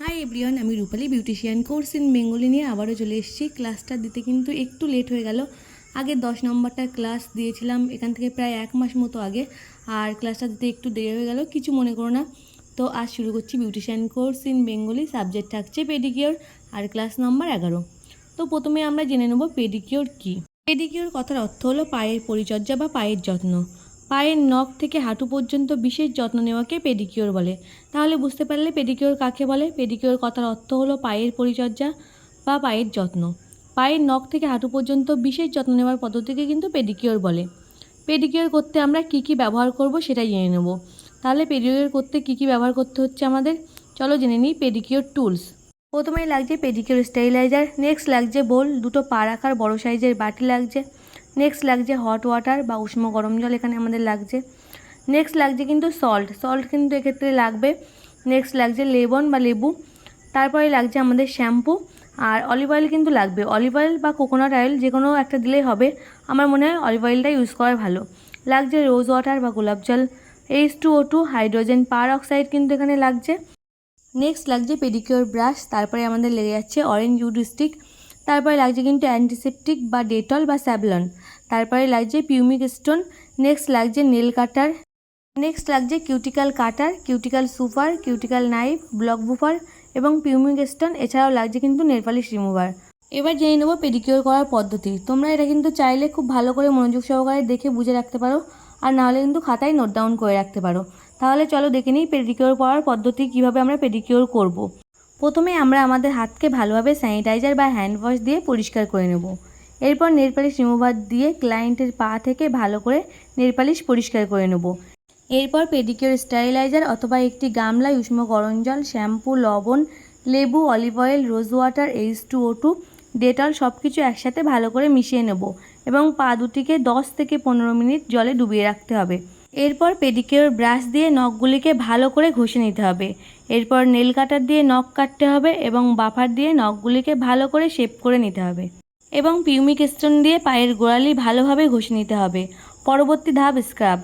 High everyone আমি Rupali beautician course in Bengali নিয়ে আবারও চলে এসেছি। ক্লাসটা দিতে কিন্তু একটু লেট হয়ে গেল। আগে দশ নম্বরটা ক্লাস দিয়েছিলাম, এখান থেকে প্রায় এক মাস মতো আগে। আর ক্লাসটা দিতে একটু দেরি হয়ে গেল, কিছু মনে করো না। তো আজ শুরু করছি beautician course in Bengali subject থাকছে পেডিকিওর আর ক্লাস নাম্বার এগারো। তো প্রথমে আমরা জেনে নেব পেডিকিওর কী। পেডিকিওর কথার অর্থ হলো পায়ের পরিচর্যা বা পায়ের যত্ন। পায়ের নখ থেকে হাঁটু পর্যন্ত বিশেষ যত্ন নেওয়াকে পেডিকিওর বলে। তাহলে বুঝতে পারলে পেডিকিওর কাকে বলে? পেডিকিওর কথার অর্থ হলো পায়ের পরিচর্যা বা পায়ের যত্ন। পায়ের নখ থেকে হাঁটু পর্যন্ত বিশেষ যত্ন নেওয়ার পদ্ধতিকে কিন্তু পেডিকিওর বলে। পেডিকিওর করতে আমরা কি কি ব্যবহার করব সেটা জেনে নেব। তাহলে পেডিকিওর করতে কি কি ব্যবহার করতে হচ্ছে আমাদের? চলো জেনে নিই পেডিকিওর টুলস প্রথমেই লাগছে পেডিকিওর স্টেরিলাইজার নেক্সট লাগছে বোল দুটো পা রাখার বড় সাইজের বাটি লাগছে। নেক্সট লাগছে হট ওয়াটার বা উষ্ণ গরম জল এখানে আমাদের লাগছে। নেক্সট লাগছে কিন্তু সল্ট সল্ট কিন্তু এক্ষেত্রে লাগবে। নেক্সট লাগছে লেবন বা লেবু। তারপরে লাগছে আমাদের শ্যাম্পু আর অলিভ অয়েল কিন্তু লাগবে। অলিভ অয়েল বা কোকোনাট অয়েল যে কোনো একটা দিলেই হবে। আমার মনে হয় অলিভ অয়েলটা ইউজ করা ভালো। লাগছে রোজ ওয়াটার বা গোলাপ জল। H two O two hydrogen peroxide কিন্তু এখানে লাগছে। নেক্সট লাগছে পেডিকিওর ব্রাশ তারপরে আমাদের লেগে যাচ্ছে অরেঞ্জ উড স্টিক তারপরে লাগছে কিন্তু অ্যান্টিসেপটিক বা ডেটল বা স্যাভলন তারপরে লাগছে পিউমিক স্টোন নেক্সট লাগছে নেল কাটার নেক্সট লাগছে কিউটিক্যাল কাটার কিউটিক্যাল সুপার কিউটিক্যাল নাইফ ব্লক বুফার এবং পিউমিক স্টোন এছাড়াও লাগছে কিন্তু নেলপালিশ রিমুভার এবার জেনে নেব পেডিকিওর করার পদ্ধতি। তোমরা এটা কিন্তু চাইলে খুব ভালো করে মনোযোগ সহকারে দেখে বুঝে রাখতে পারো, আর নাহলে কিন্তু খাতায় নোট ডাউন করে রাখতে পারো। তাহলে চলো দেখে নিই পেডিকিওর করার পদ্ধতি কীভাবে আমরা পেডিকিওর করব। প্রথমে আমরা আমাদের হাতকে ভালোভাবে স্যানিটাইজার বা হ্যান্ড ওয়াশ দিয়ে পরিষ্কার করে নেব। এরপর নেলপালিশ রিমুভার দিয়ে ক্লায়েন্টের পা থেকে ভালো করে নেলপালিশ পরিষ্কার করে নেব। এরপর পেডিকিওর স্টাইলাইজার অথবা একটি গামলায় উষ্ণ গরম জল, শ্যাম্পু, লবণ, লেবু, olive oil, rose water, H two O two, Dettol সব কিছু একসাথে ভালো করে মিশিয়ে নেব এবং পা দুটিকে দশ থেকে পনেরো মিনিট জলে ডুবিয়ে রাখতে হবে। এরপর পেডিকিওর ব্রাশ দিয়ে নখগুলিকে ভালো করে ঘষে নিতে হবে। এরপর নেল কাটার দিয়ে নখ কাটতে হবে এবং বাফার দিয়ে নখগুলিকে ভালো করে শেপ করে নিতে হবে এবং পিউমিক স্টোন দিয়ে পায়ের গোড়ালি ভালোভাবে ঘষে নিতে হবে। পরবর্তী ধাপ স্ক্রাব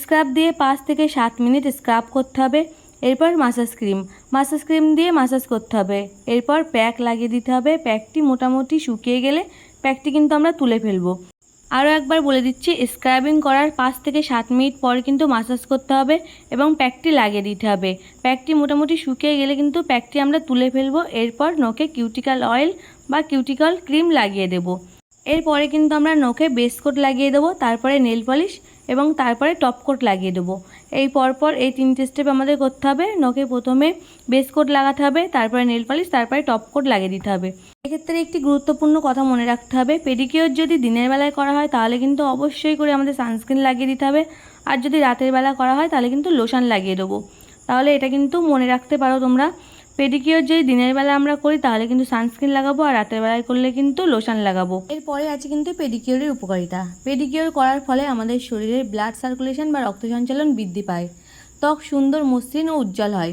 স্ক্রাব দিয়ে পাঁচ থেকে সাত মিনিট স্ক্রাব করতে হবে। এরপর মাসাজ ক্রিম মাসাজ ক্রিম দিয়ে মাসাজ করতে হবে। এরপর প্যাক লাগিয়ে দিতে হবে। প্যাকটি মোটামুটি শুকিয়ে গেলে প্যাকটি কিন্তু আমরা তুলে ফেলব। আরও একবার বলে দিচ্ছি স্ক্রাবিং করার পাঁচ থেকে সাত মিনিট পর কিন্তু মাসাজ করতে হবে এবং প্যাকটি লাগিয়ে দিতে হবে। প্যাকটি মোটামুটি শুকিয়ে গেলে কিন্তু প্যাকটি আমরা তুলে ফেলব, এরপর নখে কিউটিক্যাল অয়েল বা কিউটিক্যাল ক্রিম লাগিয়ে দেব। এরপরে কিন্তু আমরা নখে বেস কোট লাগিয়ে দেবো, তারপরে নেল পলিশ এবং তারপরে টপ কোট লাগিয়ে দেবো। এই পরপর এই তিনটে স্টেপ আমাদের করতে হবে। নখে প্রথমে বেস কোট লাগাতে হবে, তারপরে নেল পলিশ, তারপরে টপ কোট লাগিয়ে দিতে হবে। এক্ষেত্রে একটি গুরুত্বপূর্ণ কথা মনে রাখতে হবে পেডিকিওর যদি দিনের বেলায় করা হয় তাহলে কিন্তু অবশ্যই করে আমাদের সানস্ক্রিন লাগিয়ে দিতে হবে। আর যদি রাতের বেলা করা হয় তাহলে কিন্তু লোশন লাগিয়ে দেবো। তাহলে এটা কিন্তু মনে রাখতে পারো তোমরা পেডিকিওর যদি দিনের বেলা আমরা করি, তাহলে কিন্তু সানস্ক্রিন লাগাবো আর রাতের বেলায় করলে কিন্তু লোশন লাগাবো। এরপরে আছে কিন্তু পেডিকিওরের উপকারিতা। পেডিকিওর করার ফলে আমাদের শরীরের ব্লাড সার্কুলেশন বা রক্ত সঞ্চালন বৃদ্ধি পায়। ত্বক সুন্দর, মসৃণ ও উজ্জ্বল হয়।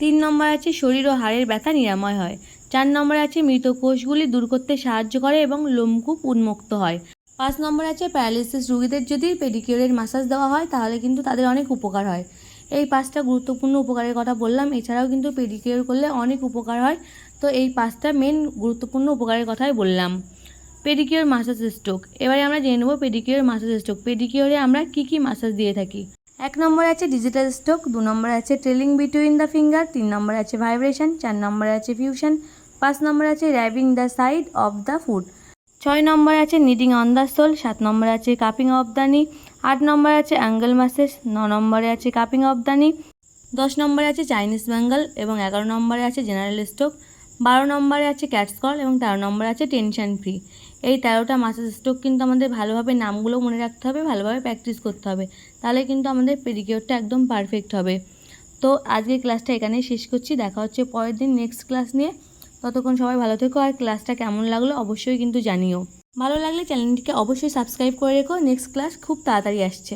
তিন নম্বর আছে শরীর ও হাড়ের ব্যথা নিরাময় হয়। চার নম্বরে আছে মৃত কোষগুলি দূর করতে সাহায্য করে এবং লোমকূপ উন্মুক্ত হয়। পাঁচ নম্বর আছে প্যারালিসিস রুগীদের যদি পেডিকিওরের মাসাজ দেওয়া হয়, তাহলে কিন্তু তাদের অনেক উপকার হয়। এই পাঁচটা গুরুত্বপূর্ণ উপকারের কথা বললাম। এছাড়াও কিন্তু পেডিকিওর করলে অনেক উপকার হয়। তো এই পাঁচটা মেন গুরুত্বপূর্ণ উপকারের কথাই বললাম। পেডিকিওর মাসাজ স্ট্রোক এবারে আমরা জেনে নেব পেডিকিওর মাসাজ স্ট্রোক পেডিকিওরে আমরা কি কি মাসাজ দিয়ে থাকি? এক নম্বরে আছে ডিজিটাল স্ট্রোক দু নম্বরে আছে ট্রেলিং বিটুইন দ্য ফিঙ্গার তিন নম্বরে আছে ভাইব্রেশন চার নম্বরে আছে ফিউশন পাঁচ নম্বরে আছে rubbing the side of the food ছয় নম্বরে আছে নিডিং অন দ্য সোল সাত নম্বরে আছে কাপিং অফ দ্য নি আট নম্বরে আছে অ্যাঙ্গেল ম্যাসেজ, ন নম্বরে আছে কাপিং অফ দ্য নি দশ নম্বরে আছে চাইনিজ বেঙ্গল এবং এগারো নম্বরে আছে জেনারেল স্ট্রোক, বারো নম্বরে আছে ক্যাটসকল এবং তেরো নম্বরে আছে টেনশন ফ্রি। এই তেরোটা মাসাজ স্ট্রোক কিন্তু আমাদের ভালোভাবে নামগুলো মনে রাখতে হবে, ভালোভাবে প্র্যাকটিস করতে হবে। তাহলে কিন্তু আমাদের পেডিকিওরটা একদম পারফেক্ট হবে। তো আজকের ক্লাসটা এখানেই শেষ করছি, দেখা হচ্ছে পরের দিন নেক্সট ক্লাস নিয়ে। ততক্ষণ সবাই ভালো থেকো, আর ক্লাসটা কেমন লাগল অবশ্যই কিন্তু জানিও। ভালো লাগলে চ্যানেলটিকে অবশ্যই সাবস্ক্রাইব করে রেখো। নেক্সট ক্লাস খুব তাড়াতাড়ি আসছে।